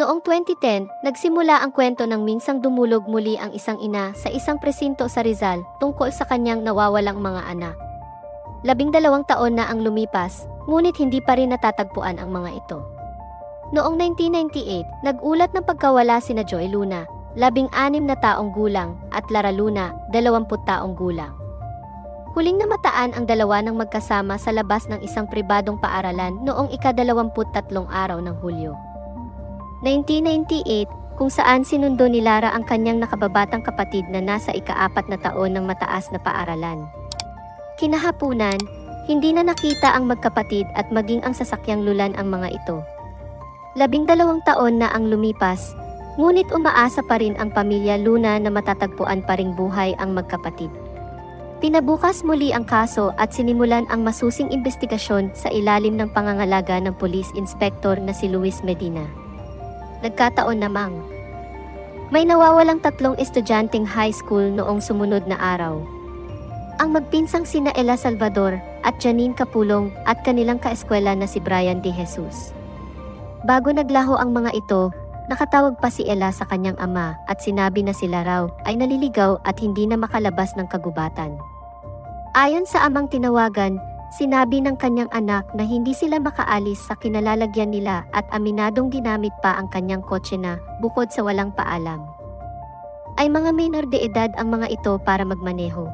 Noong 2010, nagsimula ang kwento ng minsang dumulog muli ang isang ina sa isang presinto sa Rizal tungkol sa kanyang nawawalang mga anak. Labing dalawang taon na ang lumipas, ngunit hindi pa rin natatagpuan ang mga ito. Noong 1998, nag-ulat ng pagkawala sina Joy Luna, labing anim na taong gulang, at Lara Luna, dalawamput taong gulang. Huling namataan ang dalawa ng magkasama sa labas ng isang pribadong paaralan noong ikadalawamput tatlong araw ng Hulyo. 1998, kung saan sinundo ni Lara ang kanyang nakababatang kapatid na nasa ikaapat na taon ng mataas na paaralan. Kinahapunan, hindi na nakita ang magkapatid at maging ang sasakyang lulan ang mga ito. Labing dalawang taon na ang lumipas, ngunit umaasa pa rin ang pamilya Luna na matatagpuan pa ring buhay ang magkapatid. Pinabukas muli ang kaso at sinimulan ang masusing investigasyon sa ilalim ng pangangalaga ng police inspector na si Luis Medina. Nagkataon namang may nawawalang tatlong estudyanteng high school noong sumunod na araw. Ang magpinsang sina Ella Salvador at Janine Capulong at kanilang kaeskwela na si Brian De Jesus. Bago naglaho ang mga ito, nakatawag pa si Ella sa kanyang ama at sinabi na sila raw ay naliligaw at hindi na makalabas ng kagubatan. Ayon sa amang tinawagan, sinabi ng kanyang anak na hindi sila makaalis sa kinalalagyan nila at aminadong ginamit pa ang kanyang kotse na, bukod sa walang paalam. Ay mga minor de edad ang mga ito para magmaneho.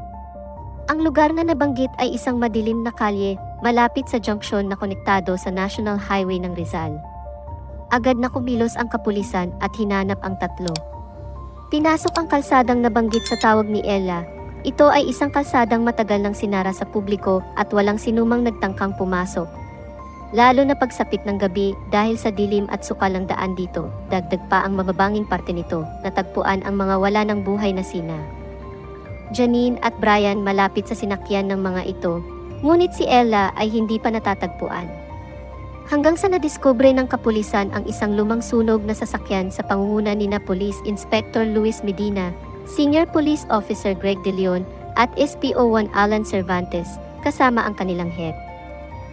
Ang lugar na nabanggit ay isang madilim na kalye, malapit sa junction na konektado sa National Highway ng Rizal. Agad na kumilos ang kapulisan at hinanap ang tatlo. Pinasok ang kalsadang nabanggit sa tawag ni Ella. Ito ay isang kalsadang matagal nang sinara sa publiko at walang sinumang nagtangkang pumasok. Lalo na pagsapit ng gabi dahil sa dilim at sukal ng daan dito, dagdag pa ang mababanging parte nito, natagpuan ang mga wala ng buhay na sina. Janine at Brian malapit sa sinakyan ng mga ito, ngunit si Ella ay hindi pa natatagpuan. Hanggang sa nadiskubre ng kapulisan ang isang lumang sunog na sasakyan sa pangunguna ni na Police Inspector Luis Medina, Senior Police Officer Greg De Leon, at SPO1 Alan Cervantes, kasama ang kanilang head.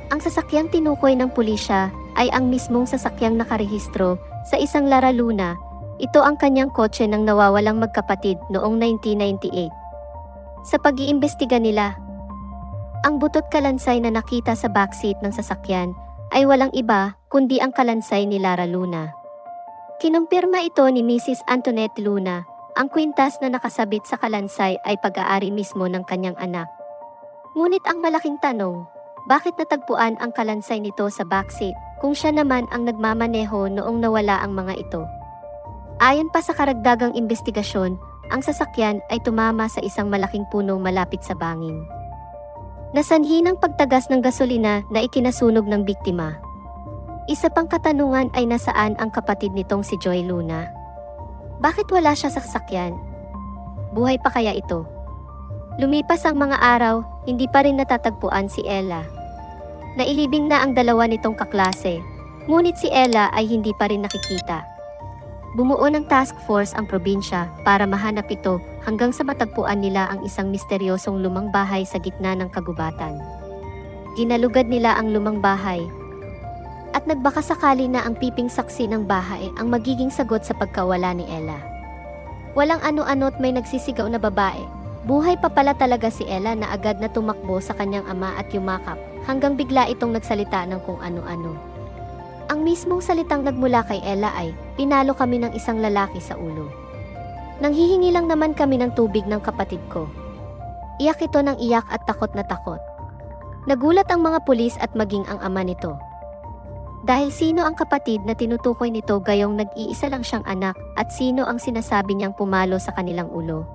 Ang sasakyang tinukoy ng pulisya ay ang mismong sasakyang nakarehistro sa isang Lara Luna. Ito ang kanyang kotse ng nawawalang magkapatid noong 1998. Sa pag-iimbestiga nila, ang butot kalansay na nakita sa backseat ng sasakyan ay walang iba kundi ang kalansay ni Lara Luna. Kinumpirma ito ni Mrs. Antoinette Luna, ang kwintas na nakasabit sa kalansay ay pag-aari mismo ng kanyang anak. Ngunit ang malaking tanong, bakit natagpuan ang kalansay nito sa backseat kung siya naman ang nagmamaneho noong nawala ang mga ito? Ayon pa sa karagdagang investigasyon, ang sasakyan ay tumama sa isang malaking puno malapit sa bangin. Nasanhi ng pagtagas ng gasolina na ikinasunog ng biktima. Isa pang katanungan ay nasaan ang kapatid nitong si Joy Luna? Bakit wala siya sa sasakyan? Buhay pa kaya ito? Lumipas ang mga araw, hindi pa rin natatagpuan si Ella. Nailibing na ang dalawa nitong kaklase, ngunit si Ella ay hindi pa rin nakikita. Bumuo ng task force ang probinsya para mahanap ito hanggang sa matagpuan nila ang isang misteryosong lumang bahay sa gitna ng kagubatan. Ginalugad nila ang lumang bahay at nagbaka sakali na ang piping saksi ng bahay ang magiging sagot sa pagkawala ni Ella. Walang ano-ano't may nagsisigaw na babae. Buhay pa pala talaga si Ella na agad na tumakbo sa kanyang ama at yumakap hanggang bigla itong nagsalita ng kung ano-ano. Ang mismong salitang nagmula kay Ella ay, pinalo kami ng isang lalaki sa ulo. Nanghihingi lang naman kami ng tubig ng kapatid ko. Iyak ito ng iyak at takot na takot. Nagulat ang mga pulis at maging ang ama nito. Dahil sino ang kapatid na tinutukoy nito gayong nag-iisa lang siyang anak at sino ang sinasabi niyang pumalo sa kanilang ulo.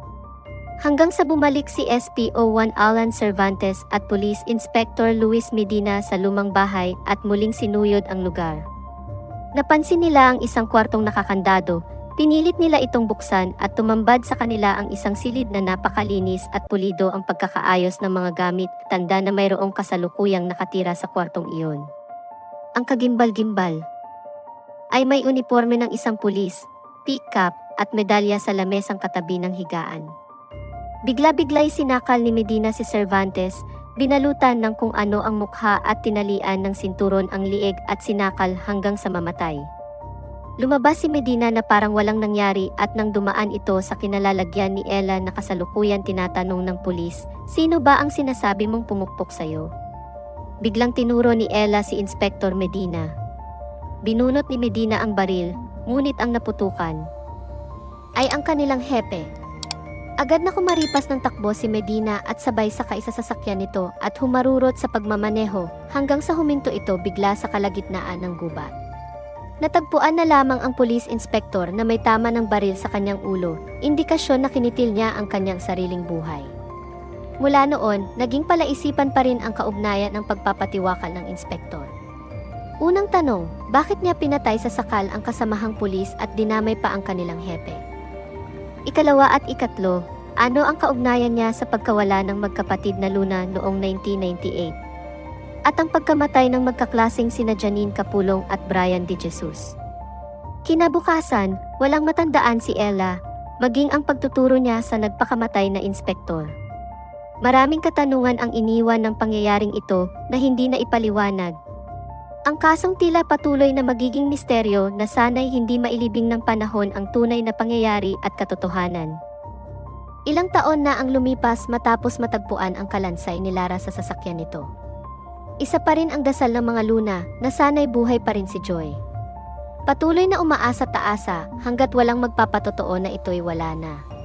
Hanggang sa bumalik si SPO1 Alan Cervantes at Police Inspector Luis Medina sa lumang bahay at muling sinuyod ang lugar. Napansin nila ang isang kwartong nakakandado, pinilit nila itong buksan at tumambad sa kanila ang isang silid na napakalinis at pulido ang pagkakaayos ng mga gamit, tanda na mayroong kasalukuyang nakatira sa kwartong iyon. Ang kagimbal-gimbal ay may uniforme ng isang pulis, pick-up at medalya sa lamesang katabi ng higaan. Bigla-bigla'y sinakal ni Medina si Cervantes, binalutan ng kung ano ang mukha at tinalian ng sinturon ang liig at sinakal hanggang sa mamatay. Lumabas si Medina na parang walang nangyari at nang dumaan ito sa kinalalagyan ni Ella na kasalukuyan tinatanong ng pulis, sino ba ang sinasabi mong pumukpok sa'yo? Biglang tinuro ni Ella si Inspector Medina. Binunot ni Medina ang baril, ngunit ang naputukan ay ang kanilang hepe. Agad na kumaripas ng takbo si Medina at sabay sa kaisa sasakyan nito at humarurot sa pagmamaneho hanggang sa huminto ito bigla sa kalagitnaan ng gubat. Natagpuan na lamang ang police inspector na may tama ng baril sa kanyang ulo, indikasyon na kinitil niya ang kanyang sariling buhay. Mula noon, naging palaisipan pa rin ang kaugnayan ng pagpapatiwakal ng inspektor. Unang tanong, bakit niya pinatay sa sakal ang kasamahang pulis at dinamay pa ang kanilang hepe? Ikalawa at ikatlo, ano ang kaugnayan niya sa pagkawala ng magkapatid na Luna noong 1998? At ang pagkamatay ng magkaklasing sina Janine Capulong at Brian De Jesus. Kinabukasan, walang matandaan si Ella, maging ang pagtuturo niya sa nagpakamatay na inspektor. Maraming katanungan ang iniwan ng pangyayaring ito na hindi na ipaliwanag. Ang kasong tila patuloy na magiging misteryo na sana'y hindi mailibing ng panahon ang tunay na pangyayari at katotohanan. Ilang taon na ang lumipas matapos matagpuan ang kalansay ni Lara sa sasakyan nito. Isa pa rin ang dasal ng mga luna na sana'y buhay pa rin si Joy. Patuloy na umaasa taasa hanggat walang magpapatotoo na ito'y wala na.